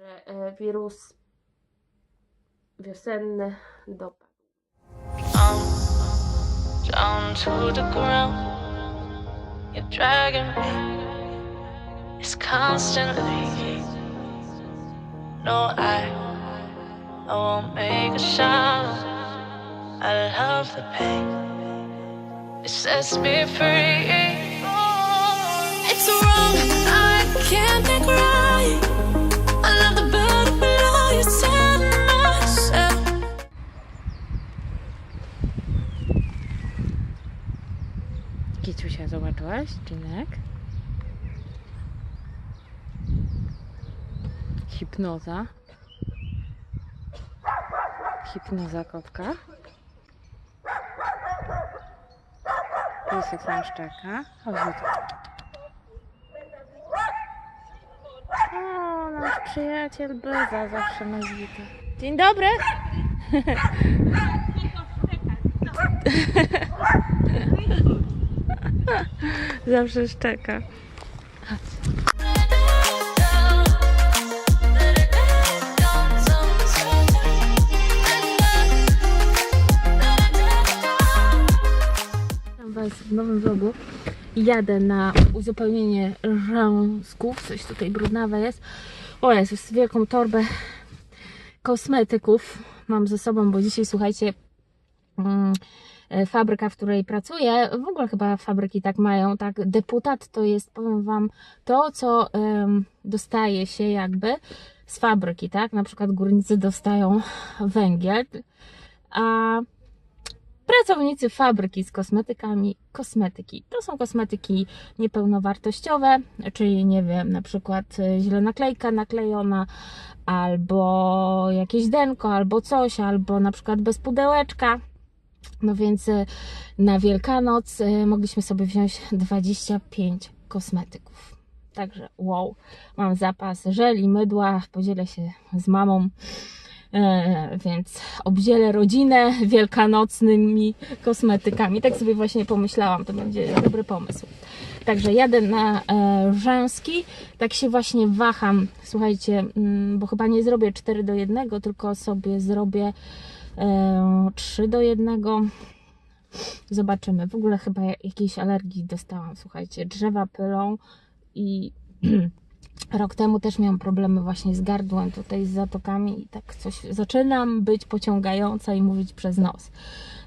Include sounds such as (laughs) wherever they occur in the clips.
że wirus wiosenny dopadł. Down to the ground. It's constantly. No, I, I won't make a sound. I love the pain. It sets me free. It's wrong. I can't think right. Kiciusia, zobaczyłaś? Czynek? Hipnoza. Hipnoza kotka. Piesek tam szczeka. O, nasz przyjaciel Beza zawsze nas wita. Dzień dobry! (laughs) (laughs) Zawsze szczeka. Witam Was w nowym vlogu. Jadę na uzupełnienie rzęsków. Coś tutaj brudnawe jest. O Jezus, wielką torbę kosmetyków mam ze sobą, bo dzisiaj słuchajcie, mm, fabryka, w której pracuję, w ogóle chyba fabryki tak mają, tak, deputat to jest, powiem Wam, to, co em, dostaje się jakby z fabryki, tak, na przykład górnicy dostają węgiel, a pracownicy fabryki z kosmetykami, kosmetyki, to są kosmetyki niepełnowartościowe, czyli nie wiem, na przykład e, źle naklejka naklejona, albo jakieś denko, albo coś, albo na przykład bez pudełeczka, no więc y, na Wielkanoc y, mogliśmy sobie wziąć 25 kosmetyków. Także wow, mam zapas żeli, mydła, podzielę się z mamą, e, więc obdzielę rodzinę wielkanocnymi kosmetykami. Tak sobie właśnie pomyślałam, to będzie dobry pomysł. Także jadę na e, rzęski, tak się właśnie waham, słuchajcie, mm, bo chyba nie zrobię 4 do 1, tylko sobie zrobię e, 3 do 1. Zobaczymy. W ogóle chyba jakiejś alergii dostałam, słuchajcie. Drzewa pylą i (clears throat) rok temu też miałam problemy właśnie z gardłem, tutaj z zatokami i tak coś zaczynam być pociągająca i mówić przez nos.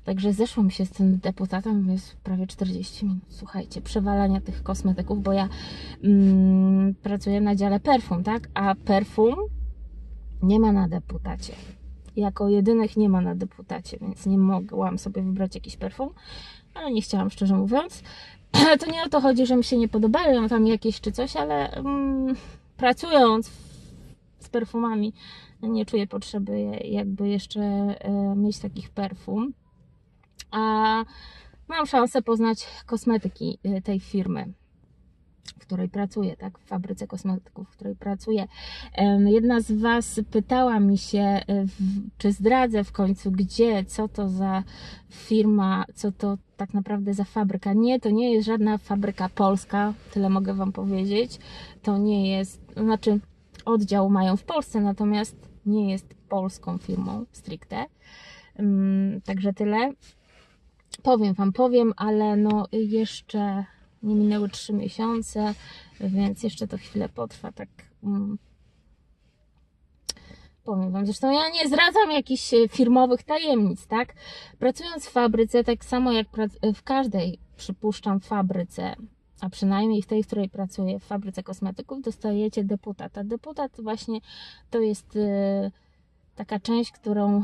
Także zeszło mi się z tym deputatem, jest prawie 40 minut. Słuchajcie, przewalania tych kosmetyków, bo ja mm, pracuję na dziale perfum, tak? A perfum nie ma na deputacie. Jako jedynych nie ma na deputacie, więc nie mogłam sobie wybrać jakiś perfum, ale nie chciałam, szczerze mówiąc. (clears throat) To nie o to chodzi, że mi się nie podobają tam jakieś czy coś, ale mm, pracując z perfumami nie czuję potrzeby jakby jeszcze e, mieć takich perfum. A mam szansę poznać kosmetyki e, tej firmy, w której pracuję, tak, w fabryce kosmetyków, w której pracuję. Jedna z Was pytała mi się, e, czy zdradzę w końcu, gdzie, co to za firma, co to tak naprawdę za fabryka. Nie, to nie jest żadna fabryka polska, tyle mogę Wam powiedzieć. To nie jest, znaczy oddział mają w Polsce, natomiast nie jest polską firmą stricte. Także tyle. Powiem Wam, powiem, ale no jeszcze nie minęły 3 miesiące, więc jeszcze to chwilę potrwa, tak. mm. Powiem Wam, zresztą ja nie zdradzam jakichś e, firmowych tajemnic, tak? Pracując w fabryce, tak samo jak prac- w każdej, przypuszczam, fabryce, a przynajmniej w tej, w której pracuję, w fabryce kosmetyków, dostajecie deputat. A deputat właśnie to jest e, taka część, którą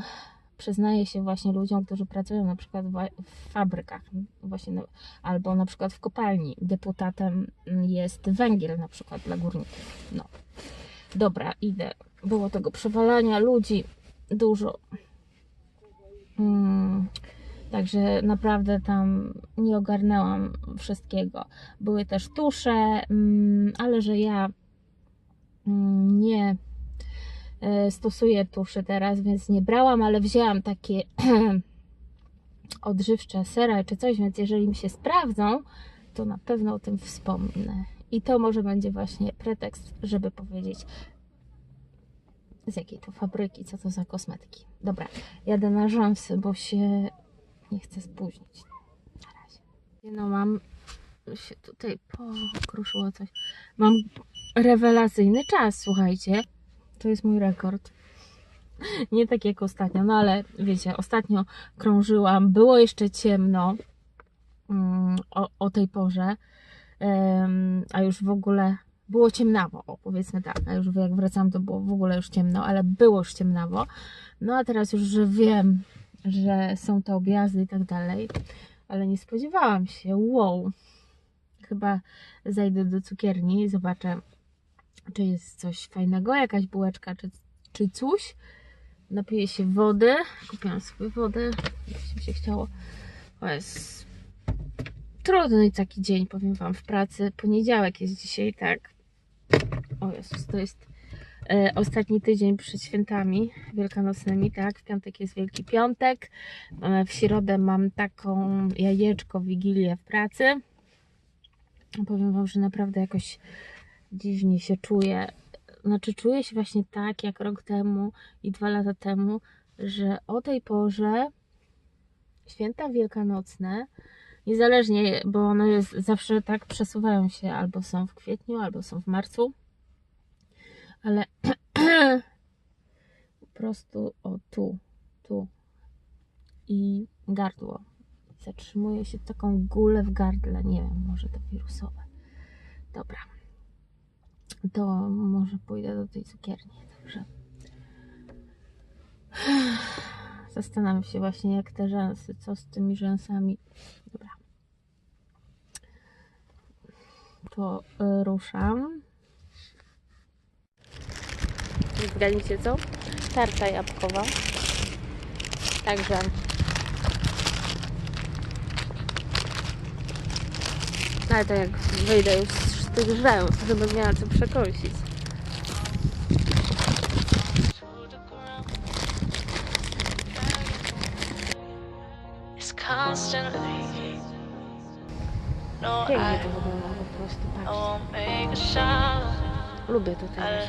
przyznaje się właśnie ludziom, którzy pracują na przykład w fabrykach, właśnie albo na przykład w kopalni. Deputatem jest węgiel na przykład dla górników. No. Dobra, idę. Było tego przewalania ludzi dużo. Mm, także naprawdę tam nie ogarnęłam wszystkiego. Były też tusze, mm, ale że ja mm, nie stosuję tuszy teraz, więc nie brałam, ale wzięłam takie (clears throat) odżywcze sera czy coś, więc jeżeli mi się sprawdzą, to na pewno o tym wspomnę. I to może będzie właśnie pretekst, żeby powiedzieć, Z jakiej to fabryki? Co to za kosmetyki? Dobra, jadę na rzęsy, bo się nie chcę spóźnić. Na razie. No mam się tutaj pokruszyło coś. Mam rewelacyjny czas, słuchajcie. To jest mój rekord. Nie tak jak ostatnio, no ale wiecie, ostatnio krążyłam, było jeszcze ciemno mm, o, o tej porze, a już w ogóle było ciemnawo, powiedzmy tak, a już jak wracam to było w ogóle już ciemno, ale było już ciemnawo. No a teraz już, że wiem, że są te objazdy i tak dalej, ale nie spodziewałam się, wow. Chyba zajdę do cukierni i zobaczę, czy jest coś fajnego, jakaś bułeczka, czy, czy coś. Napiję się wody. Kupiłam sobie wodę. Jak mi się chciało. O, jest trudny taki dzień, powiem Wam, w pracy. Poniedziałek jest dzisiaj, tak. O Jezus, to jest e, ostatni tydzień przed świętami wielkanocnymi, tak. W piątek jest Wielki Piątek. E, w środę mam taką jajeczko, wigilię w pracy. Powiem Wam, że naprawdę jakoś dziwnie się czuję. Znaczy, czuję się właśnie tak jak rok temu i dwa lata temu, że o tej porze święta wielkanocne, niezależnie, bo one jest, zawsze tak przesuwają się, albo są w kwietniu, albo są w marcu, ale (clears throat) po prostu o tu, tu i gardło. Zatrzymuje się taką gulę w gardle, nie wiem, może to wirusowe. Dobra to może pójdę do tej cukierni. Także (sighs) zastanawiam się właśnie, jak te rzęsy, co z tymi rzęsami. Dobra. To y, ruszam. Zgadnijcie co? Tarta jabłkowa. Także ale to jak wyjdę już z tych rzęs, żebym miała co przekąsić. to Pięknie to wygląda po prostu, patrzcie. Lubię tutaj I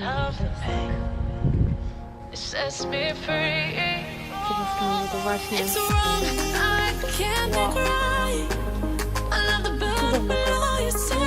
właśnie, love że the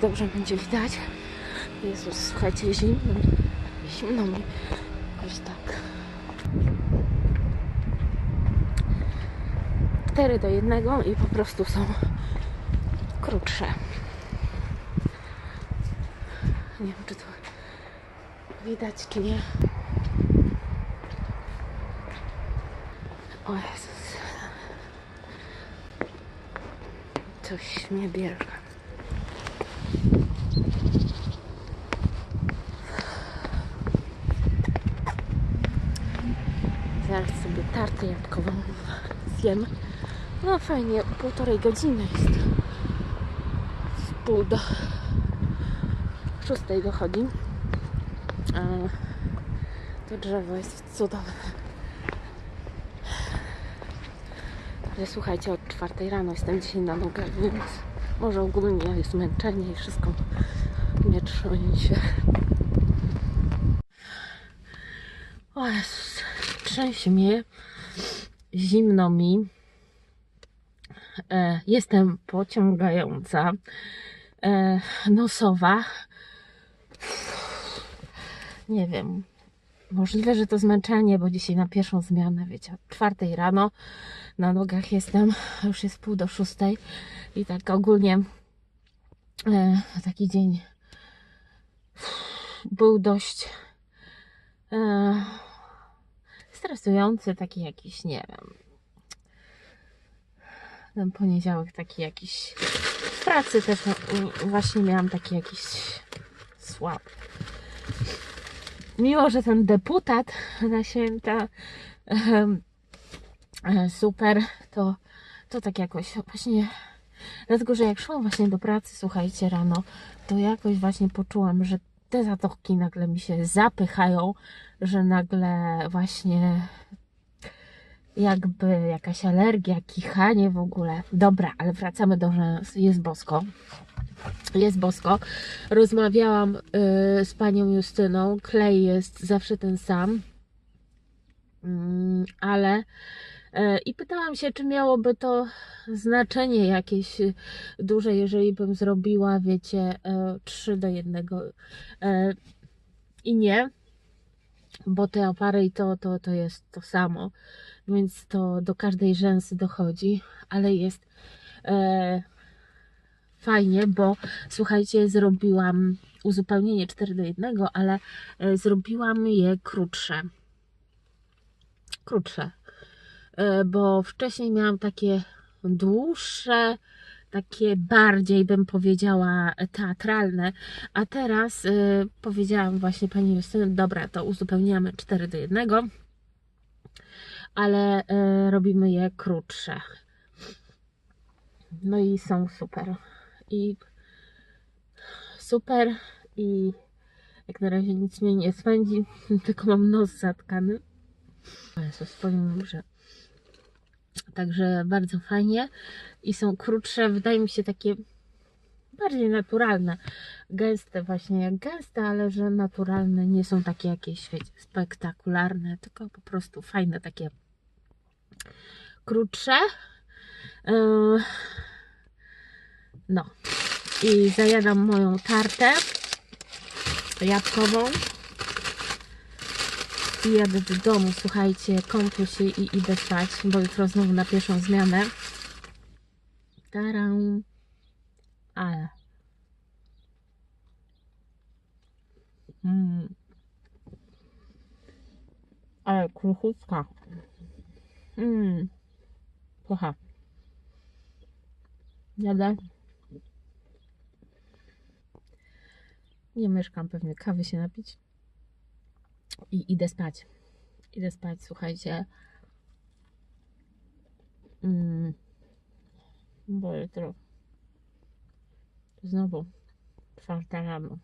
dobrze będzie widać. Jezus, słuchajcie, zimno. Zimno mi. Jakoś tak. 4 do 1 i po prostu są krótsze. Nie wiem, czy to widać, czy nie. O Jezus. Coś mnie bierze. Jabłkową zjem. No fajnie, półtorej godziny jest. Z pół do szóstej dochodzi. To drzewo jest cudowne. Ale słuchajcie, od czwartej rano jestem dzisiaj na nogach, więc może ogólnie jest zmęczenie i wszystko mnie trzęsie. O Jezus, trzęsie mnie, zimno mi, e, jestem pociągająca, e, nosowa. Nie wiem, możliwe, że to zmęczenie, bo dzisiaj na pierwszą zmianę, wiecie, od czwartej rano. Na nogach jestem, już jest pół do szóstej. I tak ogólnie e, taki dzień. Był dość stresujący, taki jakiś, nie wiem. Ten poniedziałek taki jakiś w pracy też właśnie miałam taki jakiś słaby. Miło, że ten deputat na święta e, super, to, to tak jakoś właśnie Dlatego, że jak szłam właśnie do pracy, słuchajcie, rano, to jakoś właśnie poczułam, że te zatoki nagle mi się zapychają, że nagle właśnie jakby jakaś alergia, kichanie w ogóle. Dobra, ale wracamy do rzęs. Jest bosko. Jest bosko. Rozmawiałam y, z panią Justyną. Klej jest zawsze ten sam. Mm, ale I pytałam się, czy miałoby to znaczenie jakieś duże, jeżeli bym zrobiła, wiecie, 3 do 1. I nie, bo te opary i to, to, to jest to samo, więc to do każdej rzęsy dochodzi, ale jest e, fajnie, bo słuchajcie, zrobiłam uzupełnienie 4 do 1, ale e, zrobiłam je krótsze. Krótsze e, bo wcześniej miałam takie dłuższe, takie bardziej bym powiedziała teatralne, a teraz e, powiedziałam właśnie pani Justyny, dobra, to uzupełniamy 4 do 1, ale e, robimy je krótsze. No i są super. I super i jak na razie nic mnie nie spędzi, (laughs) tylko mam nos zatkany. Ale powiem, że Także bardzo fajnie. I są krótsze, wydaje mi się takie bardziej naturalne, gęste właśnie jak gęste, ale że naturalne, nie są takie jakieś wiecie, spektakularne, tylko po prostu fajne, takie krótsze. Yy, No. I zajadam moją tartę jabłkową i jadę do domu, słuchajcie, kąpię się i idę spać, bo jutro znowu na pierwszą zmianę. Taram. Ale. Mm. Ale kruchutka. Mm. Kocha. Jadę. Nie mieszkam, pewnie kawy się napić i idę spać. Idę spać, słuchajcie. Mm. Bo jutro znowu czwarta rano.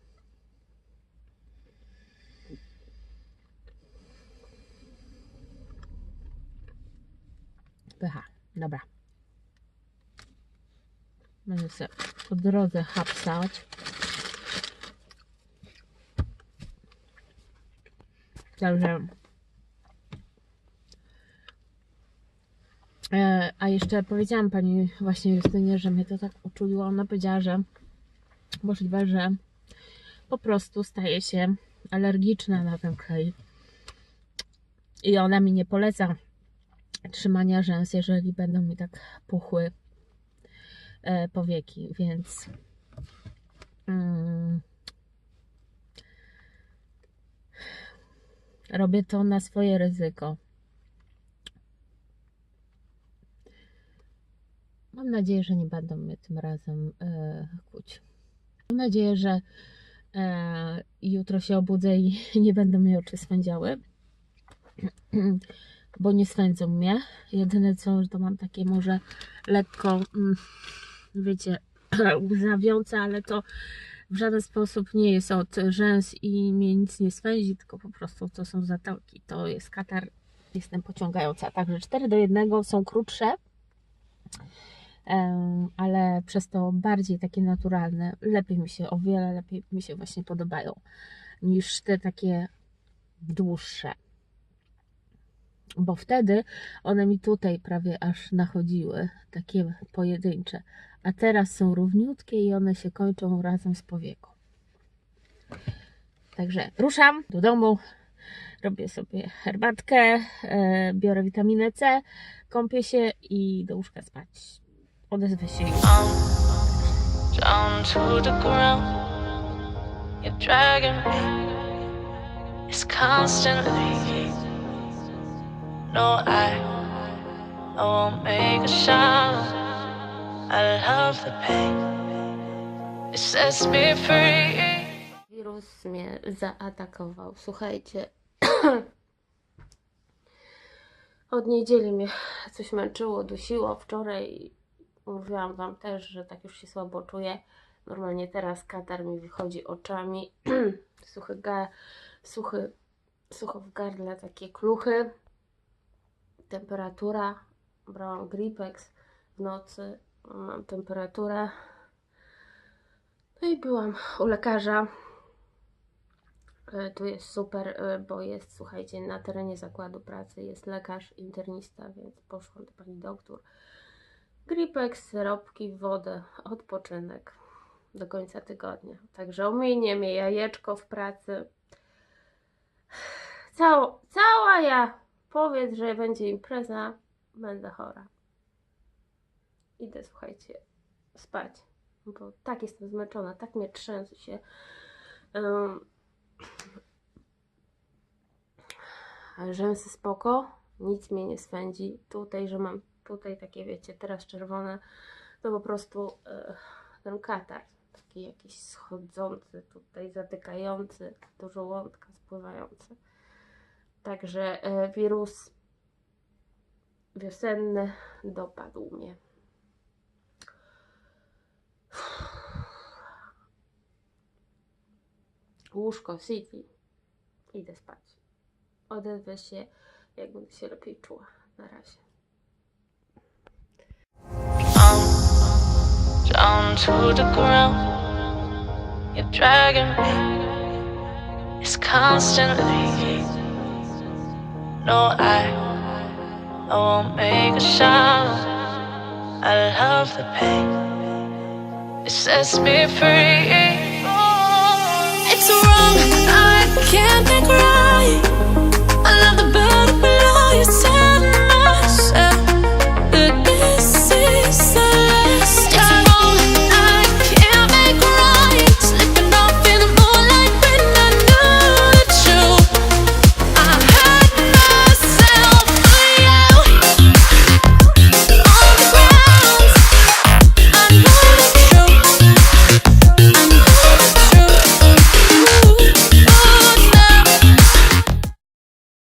Pycha, dobra. Będę sobie po drodze hapsać. Także. E, a jeszcze powiedziałam pani właśnie Justynie, że mnie to tak uczuliło. Ona powiedziała, że możliwe, że po prostu staje się alergiczna na ten klej. I ona mi nie poleca trzymania rzęs, jeżeli będą mi tak puchły e, powieki, więc. Mm, Robię to na swoje ryzyko. Mam nadzieję, że nie będą mnie tym razem e, kłuć. Mam nadzieję, że e, jutro się obudzę i (laughs) nie będą mnie oczy swędziały, bo nie swędzą mnie. Jedyne co, to mam takie może lekko, mm, wiecie, (clears throat) łzawiące, ale to w żaden sposób nie jest od rzęs i mnie nic nie swędzi, tylko po prostu to są zatoki. To jest katar, jestem pociągająca. Także 4 do 1 są krótsze, ale przez to bardziej takie naturalne. Lepiej mi się, o wiele lepiej mi się właśnie podobają niż te takie dłuższe. Bo wtedy one mi tutaj prawie aż nachodziły, takie pojedyncze a teraz są równiutkie i one się kończą razem z powieką. Także ruszam do domu, robię sobie herbatkę, e, biorę witaminę C, kąpię się i do łóżka spać. Odezwę się już. No, I, I won't make a sound. Wirus mnie zaatakował. Słuchajcie. (clears throat) Od niedzieli mnie coś męczyło, dusiło. Wczoraj mówiłam Wam też, że tak już się słabo czuję. Normalnie teraz katar mi wychodzi oczami. (clears throat) suchy, ga, suchy, sucho w gardle, takie kluchy. Temperatura. Brałam Gripex w nocy. Mam temperaturę. No i byłam u lekarza. E, Tu jest super, e, bo jest, słuchajcie, na terenie zakładu pracy jest lekarz, internista, więc poszłam do pani doktor. Gripex, syropki, wodę, odpoczynek do końca tygodnia. Także ominie mnie jajeczko w pracy. Cała, cała ja, powiedz, że będzie impreza, będę chora. Idę, słuchajcie, spać, bo tak jestem zmęczona, tak mnie trzęsą się. Um, spoko, nic mnie nie swędzi. Tutaj, że mam tutaj takie, wiecie, teraz czerwone, to po prostu e, ten katar, taki jakiś schodzący, tutaj zatykający, do żołądka spływający. Także e, wirus wiosenny dopadł mnie. Łóżko City. Idę spać. Odezwę się, jak będę się lepiej czuła. Na razie. down to the ground. You're dragging me. It's constantly. No, I, I won't make a sound. I love the pain. It sets me free. It's wrong,